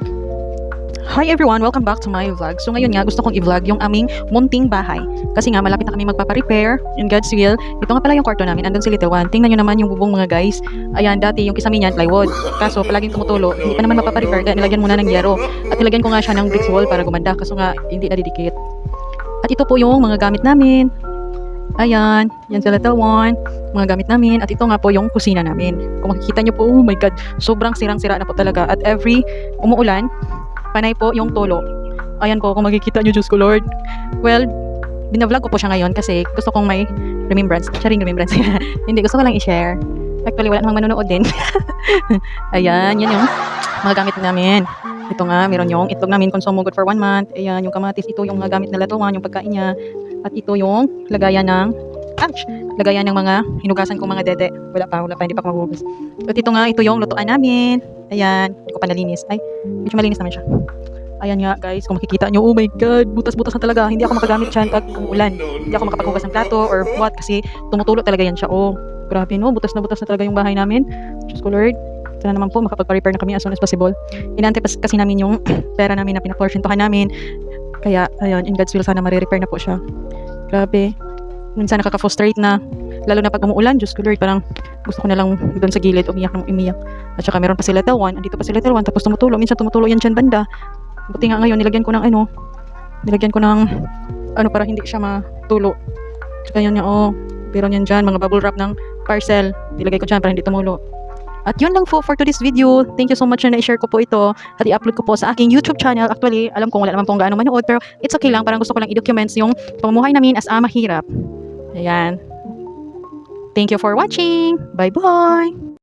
Hi everyone! Welcome back to my vlog. So ngayon nga, gusto kong i-vlog yung aming munting bahay. Kasi nga, malapit na kami magpaparepair in God's will. Ito nga pala yung kwarto namin. Andun si Little One. Tingnan nyo naman yung bubong mga guys. Ayan, dati yung kisame niyan, plywood. Kaso, palaging tumutulo. Hindi pa naman mapaparepair. Kaya nilagyan muna ng yero. At nilagyan ko nga siya ng bricks wall para gumanda. Kaso nga, hindi nadidikit. At ito po yung mga gamit namin. Ayan, yan si Little One. Mga gamit namin. At ito nga po yung kusina namin. Kung makikita nyo po, oh my God, sobrang sirang-sira na po talaga. At every umuulan, panay po yung tulo. Ayan po, kung makikita nyo, Diyos ko Lord. Well, binavlog ko po siya ngayon kasi gusto kong may remembrance. Sharing remembrance. Hindi, gusto ko lang i-share. Actually, wala namang manonood din. Ayan, yan yung mga gamit namin. Ito nga, meron yung itlog namin, consumo good for one month. Ayan, yung kamatis. Ito yung mga gamit na latuan, yung pagkain niya. At ito yung lagayan ng ouch, lagayan ng mga hinugasan kong mga dede. Wala pa, wala pa, hindi pa ako magugas. At ito nga, ito yung lutuan namin. Ayan, hindi ko pa nalinis. Ay, medyo malinis naman siya. Ayan nga guys, kung makikita nyo, oh my god, butas-butas na talaga. Hindi ako makagamit dyan pag umulan. Hindi ako makapaghugas ng plato or what kasi tumutulo talaga yan siya. Oh, grabe no, butas na butas na talaga yung bahay namin. Diyos ko Lord, sana naman po makapag-repair na kami as soon as possible. Inante kasi namin yung pera namin na pinaporsyentuhan namin. Kaya, ayun, in God's will, sana marirepair na po siya. Grabe. Minsan nakaka-frustrate na. Lalo na pag umuulan, Diyos ko Lord, parang gusto ko na lang doon sa gilid, umiyak ng umiyak. At saka meron pa si Little One, andito pa si Little One, tapos tumutulo. Minsan tumutulo yan dyan banda. Buti nga ngayon, nilagyan ko ng ano, nilagyan ko ng, ano, para hindi siya matulo. Tsaka yun niya, oh, meron yan dyan, mga bubble wrap ng parcel. Nilagay ko dyan para hindi tumulo. At yun lang po for today's video. Thank you so much na na-share ko po ito at i-upload ko po sa aking YouTube channel. Actually, alam kong wala naman pong gaano manood pero it's okay lang. Parang gusto ko lang i-documents yung pamumuhay namin as ama hirap. Ayan. Thank you for watching. Bye-bye!